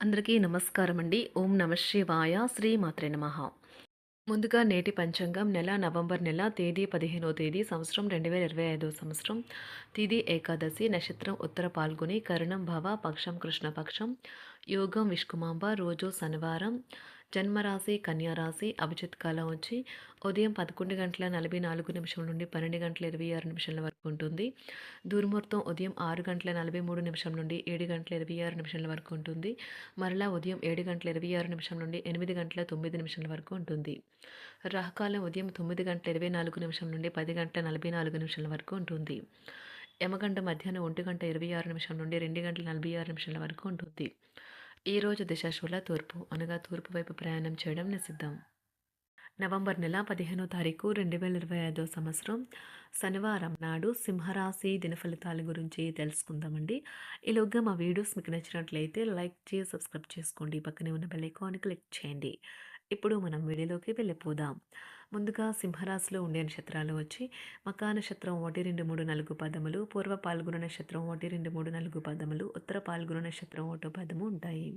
అందరికీ నమస్కారం అండి ఓం నమ శివాయ. శ్రీ మాత్రే నమ. ముందుగా నేటి పంచాంగం నెల నవంబర్ నెల తేదీ పదిహేనో తేదీ సంవత్సరం రెండు వేల ఇరవై ఐదో సంవత్సరం. తిది ఏకాదశి నక్షత్రం ఉత్తర పాల్గొని కరుణం భవ పక్షం కృష్ణపక్షం యోగం విష్కుమాంబ. రోజు శనివారం. జన్మరాశి కన్యారాశి అభిజిత్ కాలం వచ్చి ఉదయం పదకొండు గంటల నలభై నాలుగు నిమిషం నుండి పన్నెండు గంటల ఇరవై ఆరు నిమిషాల వరకు ఉంటుంది. దుర్ముహూర్తం ఉదయం ఆరు గంటల నలభై మూడు నిమిషం నుండి ఏడు గంటల ఇరవై ఆరు నిమిషాల వరకు ఉంటుంది. మరలా ఉదయం ఏడు గంటల ఇరవై ఆరు నిమిషం నుండి ఎనిమిది గంటల తొమ్మిది నిమిషాల వరకు ఉంటుంది. రాహకాలం ఉదయం తొమ్మిది గంటల ఇరవై నాలుగు నిమిషం నుండి పది గంటల నలభై నాలుగు నిమిషాల వరకు ఉంటుంది. యమగంట మధ్యాహ్నం ఒంటి గంట ఇరవై ఆరు నిమిషం నుండి రెండు గంటల నలభై ఆరు నిమిషాల వరకు ఉంటుంది. ఈరోజు దిశాశూల తూర్పు అనగా తూర్పు వైపు ప్రయాణం చేయడం నిషిద్ధం. నవంబర్ నెల పదిహేనో తారీఖు రెండు వేల ఇరవై ఐదో సంవత్సరం శనివారం నాడు సింహరాశి దినఫలితాల గురించి తెలుసుకుందామండి. ఈలోగా మా వీడియోస్ మీకు నచ్చినట్లయితే లైక్ చేసి సబ్స్క్రైబ్ చేసుకోండి. పక్కనే ఉన్న బెల్ ఐకాన్ క్లిక్ చేయండి. ఇప్పుడు మనం వీడియోలోకి వెళ్ళిపోదాం. ముందుగా సింహరాశిలో ఉండే నక్షత్రాలు వచ్చి మకా నక్షత్రం ఒకటి రెండు మూడు నాలుగు పదములు పూర్వ పాల్గొన నక్షత్రం ఒకటి రెండు మూడు నాలుగు పదములు ఉత్తర పాల్గొన నక్షత్రం ఒకటో పదము ఉంటాయి.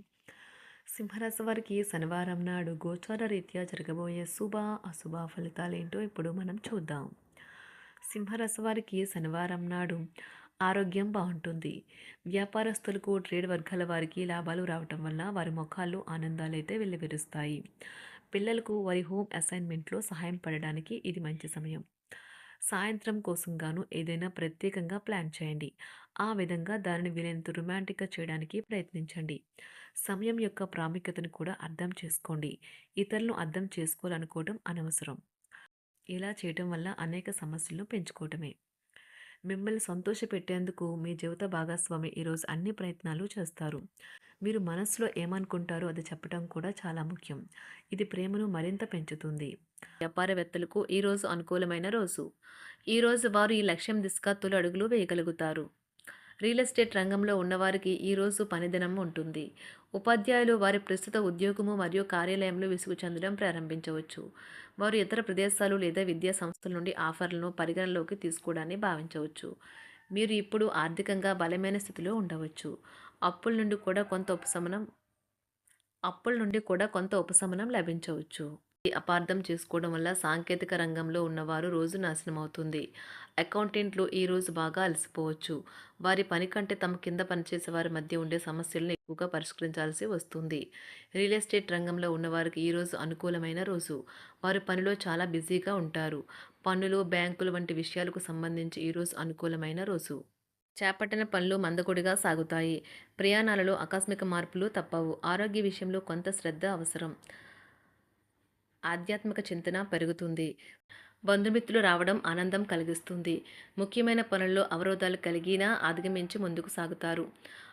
సింహరాశి వారికి శనివారం నాడు గోచార రీత్యా జరగబోయే శుభ అశుభ ఫలితాలు ఏంటో ఇప్పుడు మనం చూద్దాం. సింహరాశి వారికి శనివారం నాడు ఆరోగ్యం బాగుంటుంది. వ్యాపారస్తులకు ట్రేడ్ వర్గాల వారికి లాభాలు రావటం వల్ల వారి ముఖాల్లో ఆనందాలు అయితే వెల్లివిరుస్తాయి. పిల్లలకు వారి హోమ్ అసైన్మెంట్లో సహాయం పడడానికి ఇది మంచి సమయం. సాయంత్రం కోసం గాను ఏదైనా ప్రత్యేకంగా ప్లాన్ చేయండి. ఆ విధంగా దానిని వీలైనంత రొమాంటిక్గా చేయడానికి ప్రయత్నించండి. సమయం యొక్క ప్రాముఖ్యతను కూడా అర్థం చేసుకోండి. ఇతరులను అర్థం చేసుకోవాలనుకోవడం అనవసరం. ఇలా చేయటం వల్ల అనేక సమస్యలను పెంచుకోవటమే. మిమ్మల్ని సంతోషపెట్టేందుకు మీ జీవిత భాగస్వామి ఈరోజు అన్ని ప్రయత్నాలు చేస్తారు. మీరు మనసులో ఏమనుకుంటారో అది చెప్పడం కూడా చాలా ముఖ్యం. ఇది ప్రేమను మరింత పెంచుతుంది. వ్యాపారవేత్తలకు ఈరోజు అనుకూలమైన రోజు. ఈరోజు వారు ఈ లక్ష్యం దిశగా తొలి అడుగులు వేయగలుగుతారు. రియల్ ఎస్టేట్ రంగంలో ఉన్నవారికి ఈరోజు పనిదినం ఉంటుంది. ఉపాధ్యాయులు వారి ప్రస్తుత ఉద్యోగము మరియు కార్యాలయంలో విసుగు చెందడం ప్రారంభించవచ్చు. వారు ఇతర ప్రదేశాలు లేదా విద్యా సంస్థల నుండి ఆఫర్లను పరిగణలోకి తీసుకోవడాన్ని భావించవచ్చు. మీరు ఇప్పుడు ఆర్థికంగా బలమైన స్థితిలో ఉండవచ్చు. అప్పుల నుండి కూడా కొంత ఉపశమనం అప్పుల నుండి కూడా కొంత ఉపశమనం లభించవచ్చు. అపార్థం చేసుకోవడం వల్ల సాంకేతిక రంగంలో ఉన్నవారు రోజు నాశనం అవుతుంది అకౌంటెంట్లు ఈరోజు బాగా అలసిపోవచ్చు. వారి పని కంటే తమ కింద పనిచేసే వారి మధ్య ఉండే సమస్యలను ఎక్కువగా పరిష్కరించాల్సి వస్తుంది. రియల్ ఎస్టేట్ రంగంలో ఉన్నవారికి ఈరోజు అనుకూలమైన రోజు. వారు పనిలో చాలా బిజీగా ఉంటారు. పన్నులు బ్యాంకులు వంటి విషయాలకు సంబంధించి ఈరోజు అనుకూలమైన రోజు. చేపట్టిన పనులు మందకొడిగా సాగుతాయి. ప్రయాణాలలో ఆకస్మిక మార్పులు తప్పవు. ఆరోగ్య విషయంలో కొంత శ్రద్ధ అవసరం. ఆధ్యాత్మిక చింతన పెరుగుతుంది. బంధుమిత్రులు రావడం ఆనందం కలిగిస్తుంది. ముఖ్యమైన పనుల్లో అవరోధాలు కలిగినా అధిగమించి ముందుకు సాగుతారు.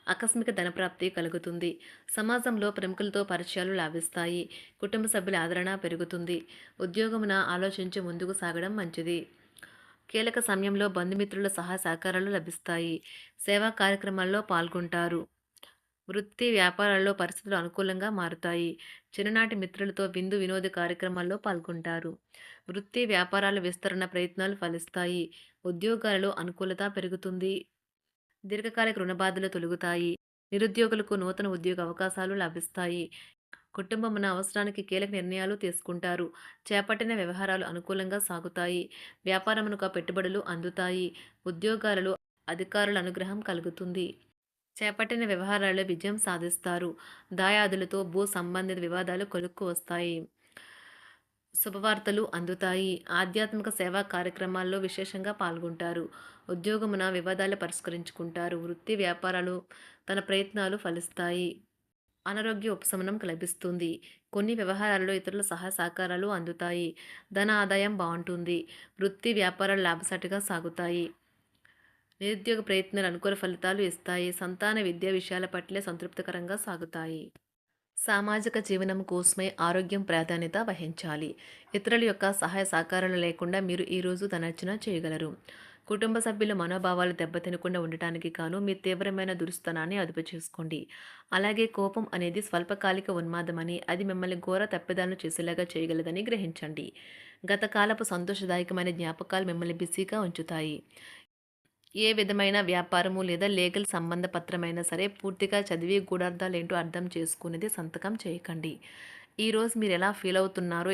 ఆకస్మిక ధనప్రాప్తి కలుగుతుంది. సమాజంలో ప్రముఖులతో పరిచయాలు లాభిస్తాయి. కుటుంబ సభ్యుల ఆదరణ పెరుగుతుంది. ఉద్యోగమున ఆలోచించి ముందుకు సాగడం మంచిది. కీలక సమయంలో బంధుమిత్రుల సహాయ సహకారాలు లభిస్తాయి. సేవా కార్యక్రమాల్లో పాల్గొంటారు. వృత్తి వ్యాపారాల్లో పరిస్థితులు అనుకూలంగా మారుతాయి. చిన్ననాటి మిత్రులతో విందు వినోద కార్యక్రమాల్లో పాల్గొంటారు. వృత్తి వ్యాపారాల విస్తరణ ప్రయత్నాలు ఫలిస్తాయి. ఉద్యోగాలలో అనుకూలత పెరుగుతుంది. దీర్ఘకాలిక రుణబాధలు తొలుగుతాయి. నిరుద్యోగులకు నూతన ఉద్యోగ అవకాశాలు లభిస్తాయి. కుటుంబమున అవసరానికి కీలక నిర్ణయాలు తీసుకుంటారు. చేపట్టిన వ్యవహారాలు అనుకూలంగా సాగుతాయి. వ్యాపారమునకు పెట్టుబడులు అందుతాయి. ఉద్యోగాలలో అధికారుల అనుగ్రహం కలుగుతుంది. చేపట్టిన వ్యవహారాల్లో విజయం సాధిస్తారు. దాయాదులతో భూ సంబంధిత వివాదాలు కొలుక్కు వస్తాయి. శుభవార్తలు అందుతాయి. ఆధ్యాత్మిక సేవా కార్యక్రమాల్లో విశేషంగా పాల్గొంటారు. ఉద్యోగమున వివాదాలు పరిష్కరించుకుంటారు. వృత్తి వ్యాపారాలు తన ప్రయత్నాలు ఫలిస్తాయి. అనారోగ్య ఉపశమనం లభిస్తుంది. కొన్ని వ్యవహారాల్లో ఇతరుల సహాయ సహకారాలు అందుతాయి. ధన ఆదాయం బాగుంటుంది. వృత్తి వ్యాపారాలు లాభసాటిగా సాగుతాయి. నిరుద్యోగ ప్రయత్నాలు అనుకూల ఫలితాలు ఇస్తాయి. సంతాన విద్యా విషయాల పట్లే సంతృప్తికరంగా సాగుతాయి. సామాజిక జీవనం కోసమే ఆరోగ్యం ప్రాధాన్యత వహించాలి. ఇతరుల యొక్క సహాయ సహకారాలు లేకుండా మీరు ఈరోజు ధనర్చన చేయగలరు. కుటుంబ సభ్యుల మనోభావాలు దెబ్బతినకుండా ఉండటానికి కాను మీ తీవ్రమైన దురుస్తనాన్ని అదుపు చేసుకోండి. అలాగే కోపం అనేది స్వల్పకాలిక ఉన్మాదమని అది మిమ్మల్ని ఘోర తప్పిదాలను చేసేలాగా చేయగలదని గ్రహించండి. గతకాలపు సంతోషదాయకమైన జ్ఞాపకాలు మిమ్మల్ని బిజీగా ఉంచుతాయి. ఏ విధమైన వ్యాపారము లేదా లీగల్ సంబంధ పత్రమైనా సరే పూర్తిగా చదివి గూఢార్థాలేంటో అర్థం చేసుకునేది సంతకం చేయకండి. ఈరోజు మీరు ఎలా ఫీల్ అవుతున్నారో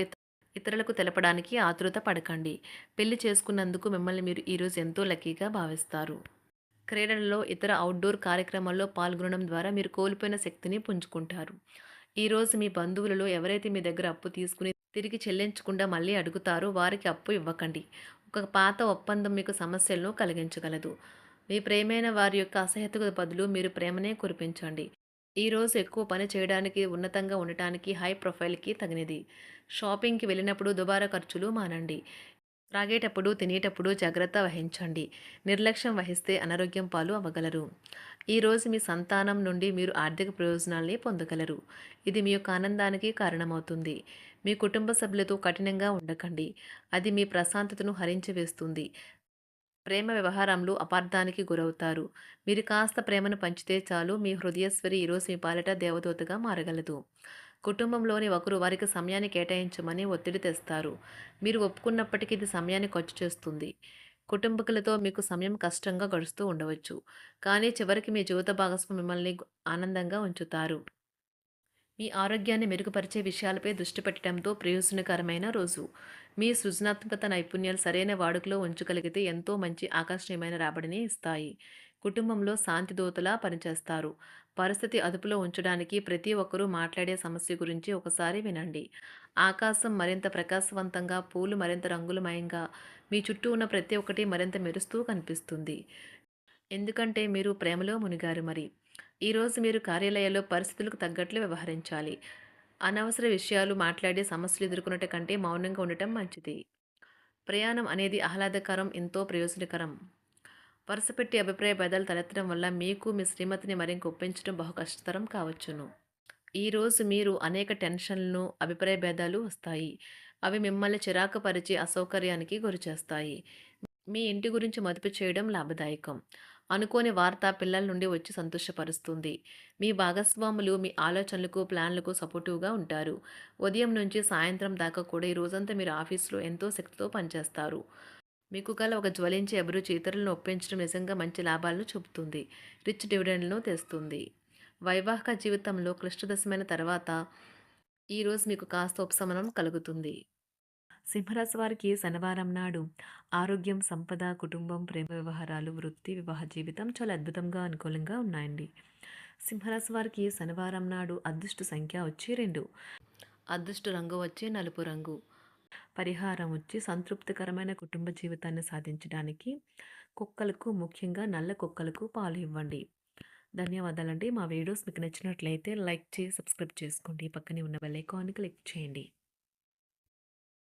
ఇతరులకు తెలపడానికి ఆతృత పడకండి. పెళ్ళి చేసుకున్నందుకు మిమ్మల్ని మీరు ఈరోజు ఎంతో లక్కీగా భావిస్తారు. క్రీడలలో ఇతర అవుట్డోర్ కార్యక్రమాల్లో పాల్గొనడం ద్వారా మీరు కోల్పోయిన శక్తిని పుంజుకుంటారు. ఈరోజు మీ బంధువులలో ఎవరైతే మీ దగ్గర అప్పు తీసుకుని తిరిగి చెల్లించకుండా మళ్ళీ అడుగుతారో వారికి అప్పు ఇవ్వకండి. ఒక పాత ఒప్పందం మీకు సమస్యలను కలిగించగలదు. మీ ప్రేమైన వారి యొక్క అసహ్యతకు బదులు మీరు ప్రేమనే కురిపించండి. ఈరోజు ఎక్కువ పని చేయడానికి ఉన్నతంగా ఉండటానికి హై ప్రొఫైల్కి తగినది. షాపింగ్కి వెళ్ళినప్పుడు దుబారా ఖర్చులు మానండి. త్రాగేటప్పుడు తినేటప్పుడు జాగ్రత్త వహించండి. నిర్లక్ష్యం వహిస్తే అనారోగ్యం పాలు అవ్వగలరు. ఈరోజు మీ సంతానం నుండి మీరు ఆర్థిక ప్రయోజనాల్ని పొందగలరు. ఇది మీ యొక్క ఆనందానికి కారణమవుతుంది. మీ కుటుంబ సభ్యులతో కఠినంగా ఉండకండి. అది మీ ప్రశాంతతను హరించివేస్తుంది. ప్రేమ వ్యవహారంలో అపార్థానికి గురవుతారు. మీరు కాస్త ప్రేమను పంచితే చాలు మీ హృదయస్వరి ఈరోజు మీ పాలిట దేవదూతగా మారగలదు. కుటుంబంలోని ఒకరు వారికి సమయాన్ని కేటాయించమని ఒత్తిడి తెస్తారు. మీరు ఒప్పుకున్నప్పటికీ ఇది సమయాన్ని ఖర్చు చేస్తుంది. కుటుంబకులతో మీకు సమయం కష్టంగా గడుస్తూ ఉండవచ్చు. కానీ చివరికి మీ జీవిత భాగస్వామి మిమ్మల్ని ఆనందంగా ఉంచుతారు. మీ ఆరోగ్యాన్ని మెరుగుపరిచే విషయాలపై దృష్టి పెట్టడంతో ప్రయోజనకరమైన రోజు. మీ సృజనాత్మకత నైపుణ్యాలు సరైన వాడుకలో ఉంచగలిగితే ఎంతో మంచి ఆకర్షణీయమైన రాబడిని ఇస్తాయి. కుటుంబంలో శాంతి దూతలా పనిచేస్తారు. పరిస్థితి అదుపులో ఉంచడానికి ప్రతి ఒక్కరూ మాట్లాడే సమస్య గురించి ఒకసారి వినండి. ఆకాశం మరింత ప్రకాశవంతంగా పూలు మరింత రంగులమయంగా మీ చుట్టూ ఉన్న ప్రతి ఒక్కటి మరింత మెరుస్తూ కనిపిస్తుంది. ఎందుకంటే మీరు ప్రేమలో మునిగారు మరి. ఈరోజు మీరు కార్యాలయాల్లో పరిస్థితులకు తగ్గట్లు వ్యవహరించాలి. అనవసర విషయాలు మాట్లాడి సమస్యలు ఎదుర్కొనట కంటే మౌనంగా ఉండటం మంచిది. ప్రయాణం అనేది ఆహ్లాదకరం ఎంతో ప్రయోజనకరం. వరుసపెట్టి అభిప్రాయ భేదాలు తలెత్తడం వల్ల మీకు మీ శ్రీమతిని మరింత ఒప్పించడం బహు కష్టతరం కావచ్చును. ఈరోజు మీరు అనేక టెన్షన్లను అభిప్రాయ భేదాలు వస్తాయి. అవి మిమ్మల్ని చిరాకు పరిచి అసౌకర్యానికి గురిచేస్తాయి. మీ ఇంటి గురించి మదుపు చేయడం లాభదాయకం. అనుకోని వార్త పిల్లల నుండి వచ్చి సంతోషపరుస్తుంది. మీ భాగస్వాములు మీ ఆలోచనలకు ప్లాన్లకు సపోర్టివ్గా ఉంటారు. ఉదయం నుంచి సాయంత్రం దాకా కూడా ఈ రోజంతా మీరు ఆఫీస్లో ఎంతో శక్తితో పనిచేస్తారు. మీకు గల ఒక జ్వలించే అభిరుచి ఇతరులను ఒప్పించడం నిజంగా మంచి లాభాలను చూపుతుంది. రిచ్ డివిడెండ్లను తెస్తుంది. వైవాహిక జీవితంలో క్లిష్టదశమైన తర్వాత ఈరోజు మీకు కాస్త ఉపశమనం కలుగుతుంది. సింహరాశి వారికి శనివారం నాడు ఆరోగ్యం సంపద కుటుంబం ప్రేమ వ్యవహారాలు వృత్తి వివాహ జీవితం చాలా అద్భుతంగా అనుకూలంగా ఉన్నాయండి. సింహరాశి వారికి శనివారం నాడు అదృష్ట సంఖ్య వచ్చి రెండు. అదృష్ట రంగు వచ్చి నలుపు రంగు. పరిహారం వచ్చి సంతృప్తికరమైన కుటుంబ జీవితాన్ని సాధించడానికి కుక్కలకు ముఖ్యంగా నల్ల కుక్కలకు పాలు ఇవ్వండి. ధన్యవాదాలండి. మా వీడియోస్ మీకు నచ్చినట్లయితే లైక్ చేసి సబ్స్క్రైబ్ చేసుకోండి. పక్కనే ఉన్న బెల్ ఐకాన్ని క్లిక్ చేయండి.